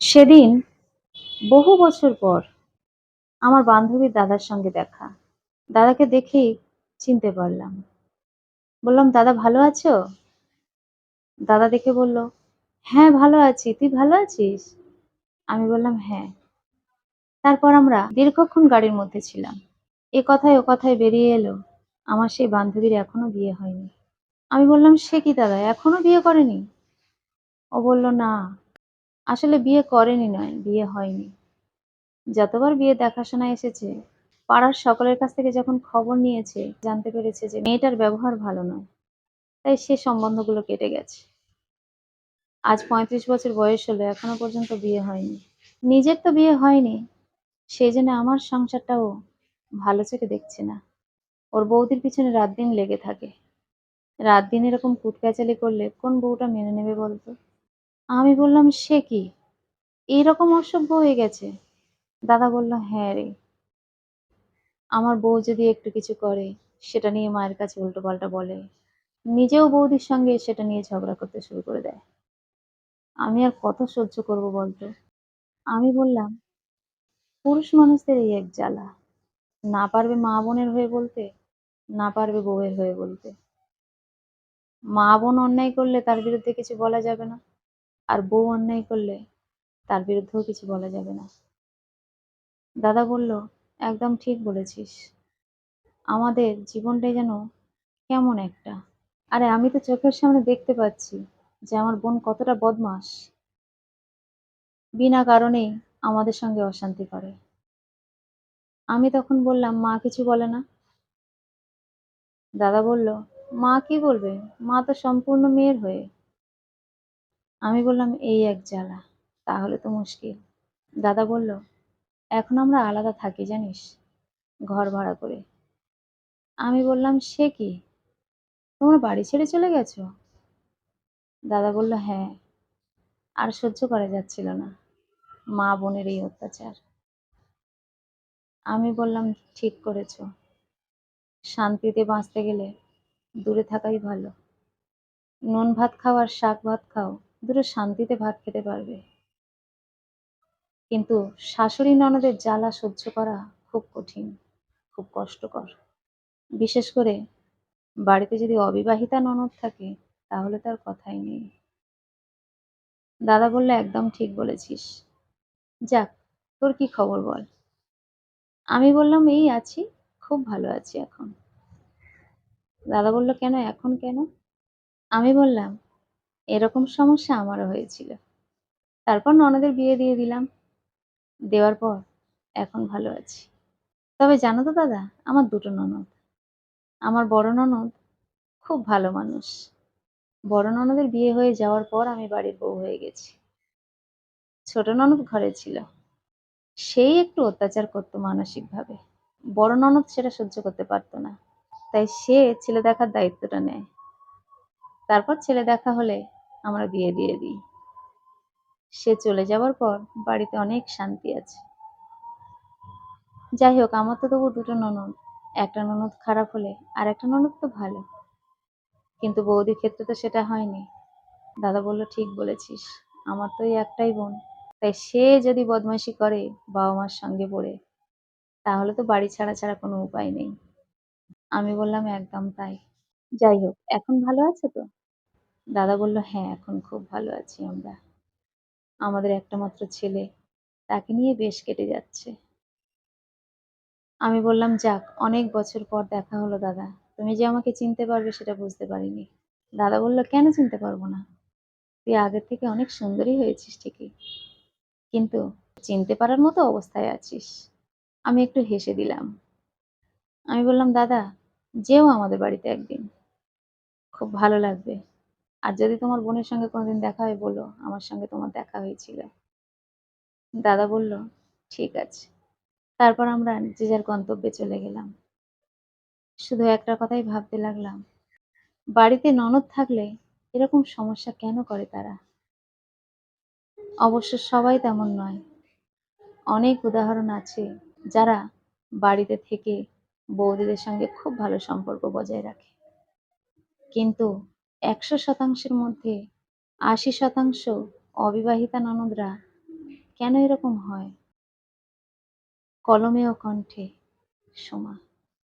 সেদিন, বহু বছর পর, আমার বান্ধবীর দাদার সঙ্গে দেখা। দাদাকে দেখেই চিনতে পারলাম। বললাম, দাদা ভালো আছো? দাদা দেখে বলল হ্যাঁ ভালো আছি। তুই ভালো আছিস? আমি বললাম হ্যাঁ। তারপর আমরা দীর্ঘক্ষণ গাড়ির মধ্যে ছিলাম। এ কথায় ও কথায় বেরিয়ে এলো। আমার সেই বান্ধবীর এখনও বিয়ে হয়নি। আমি বললাম, সে কি দাদা? এখনও বিয়ে করেনি? ও বলল, না। আসলে বিয়ে করেনি নয়, বিয়ে হয়নি। যতবার বিয়ে দেখাশোনা এসেছে, পাড়ার সকলের কাছ থেকে যখন খবর নিয়েছে, জানতে পেরেছে যে মেয়েটার ব্যবহার ভালো নয়। তাই সে সম্বন্ধগুলো কেটে গেছে। আজ পঁয়ত্রিশ বছর বয়স হলো, এখনও পর্যন্ত বিয়ে হয়নি। নিজের তো বিয়ে হয়নি, সেই জন্য আমার সংসারটাও ভালো চোখে দেখছে না। ওর বৌদির পিছনে রাত দিন লেগে থাকে। রাত দিন এরকম কুটকাচালি করলে কোন বউটা মেনে নেবে বলতো? আমি বললাম, সে কি? এইরকম অসভ্য হয়ে গেছে। দাদা বলল হ্যাঁ রে। আমার বউ যদি একটু কিছু করে, সেটা নিয়ে মায়ের কাছে উল্টো পাল্টা বলে। নিজেও বৌদির সঙ্গে সেটা নিয়ে ঝগড়া করতে শুরু করে দেয়। আমি আর কত সহ্য করব বলতো? আমি বললাম, পুরুষ মানুষদের এই এক জ্বালা। না পারবে মা বোনের হয়ে বলতে, না পারবে বউয়ের হয়ে বলতে। মা বোন অন্যায় করলে তার বিরুদ্ধে কিছু বলা যাবে না। আর বউ অন্যায় করলে তার বিরুদ্ধেও কিছু বলা যাবে না। দাদা বলল, একদম ঠিক বলেছিস। আমাদের জীবনটাই যেন কেমন একটা। আরে, আমি তো চোখের সামনে দেখতে পাচ্ছি যে আমার বোন কতটা বদমাস বিনা কারণেই আমাদের সঙ্গে অশান্তি করে। আমি তখন বললাম, মা কিছু বলে না? দাদা বলল, মা কি বলবে? মা তো সম্পূর্ণ মেয়ের হয়ে আমি বললাম, এই এক জ্বালা, তাহলে তো মুশকিল। দাদা বলল, এখন আমরা আলাদা থাকি, জানিস, ঘর ভাড়া করে। আমি বললাম, সে কি? তোমরা বাড়ি ছেড়ে চলে গেছো? দাদা বলল হ্যাঁ আর সহ্য করা যাচ্ছিল না, মা বোনের এই অত্যাচার। আমি বললাম, ঠিক করেছ, শান্তিতে বাঁচতে গেলে দূরে থাকাই ভালো। নুন ভাত খাও আর শাক ভাত খাও দুটো শান্তিতে ভাত খেতে পারবে। কিন্তু শাশুড়ি ননদের জ্বালা সহ্য করা খুব কঠিন, খুব কষ্টকর। বিশেষ করে বাড়িতে যদি অবিবাহিতা ননদ থাকে, তাহলে তার কথাই নেই। দাদা বললে, একদম ঠিক বলেছিস। যাক, তোর কি খবর বল? আমি বললাম, এই আছি, খুব ভালো আছি এখন। দাদা বলল, কেন, এখন কেন? আমি বললাম এরকম সমস্যা আমারও হয়েছিল। তারপর ননদের বিয়ে দিয়ে দিলাম। দেওয়ার পর এখন ভালো আছি। তবে জানো তো দাদা, আমার দুটো ননদ। আমার বড় ননদ খুব ভালো মানুষ। বড় ননদের বিয়ে হয়ে যাওয়ার পর আমি বাড়ির বউ হয়ে গেছি। ছোট ননদ ঘরে ছিল। সেই একটু অত্যাচার করতো মানসিকভাবে। বড় ননদ সেটা সহ্য করতে পারতো না। তাই সে ছেলে দেখার দায়িত্বটা নেয়। তারপর ছেলে দেখা হলে আমরা বিয়ে দিয়ে দিই। সে চলে যাওয়ার পর বাড়িতে অনেক শান্তি আছে। যাই হোক, আমার তো তবু দুটো ননদ। একটা ননদ খারাপ হলে আর একটা ননদ তো ভালো। কিন্তু বৌদির ক্ষেত্রে তো সেটা হয়নি। দাদা বলল, ঠিক বলেছিস। আমার তো এই একটাই বোন। তাই সে যদি বদমাইশি করে বাবা মার সঙ্গে পড়ে, তাহলে তো বাড়ি ছাড়া ছাড়া কোনো উপায় নেই। আমি বললাম, একদম তাই। যাই হোক, এখন ভালো আছে তো? দাদা বলল হ্যাঁ এখন খুব ভালো আছি আমরা। আমাদের একটা মাত্র ছেলে, তাকে নিয়ে বেশ কেটে যাচ্ছে। আমি বললাম, যাক, অনেক বছর পর দেখা হলো দাদা। তুমি যে আমাকে চিনতে পারবে সেটা বুঝতে পারিনি। দাদা বলল, কেন চিনতে পারব না? তুই আগের থেকে অনেক সুন্দরী হয়েছিস ঠিকই। কিন্তু চিনতে পারার মতো অবস্থায় আছিস। আমি একটু হেসে দিলাম। আমি বললাম, দাদা, যেও আমাদের বাড়িতে একদিন। খুব ভালো লাগবে। আর যদি তোমার বোনের সঙ্গে কোনোদিন দেখা হয়, বলো। আমার সঙ্গে তোমার দেখা হয়েছিল। দাদা বলল, ঠিক আছে। তারপর আমরা যে যার গন্তব্যে চলে গেলাম। শুধু একটা কথাই ভাবতে লাগলাম, বাড়িতে ননদ থাকলে এরকম সমস্যা কেন করে তারা? অবশ্য সবাই তেমন নয়। অনেক উদাহরণ আছে যারা বাড়িতে থেকে বৌদিদের সঙ্গে খুব ভালো সম্পর্ক বজায় রাখে। কিন্তু একশো শতাংশের মধ্যে আশি শতাংশ অবিবাহিতা ননদরা কেন এরকম হয়? কলমে ও কণ্ঠে সোমা।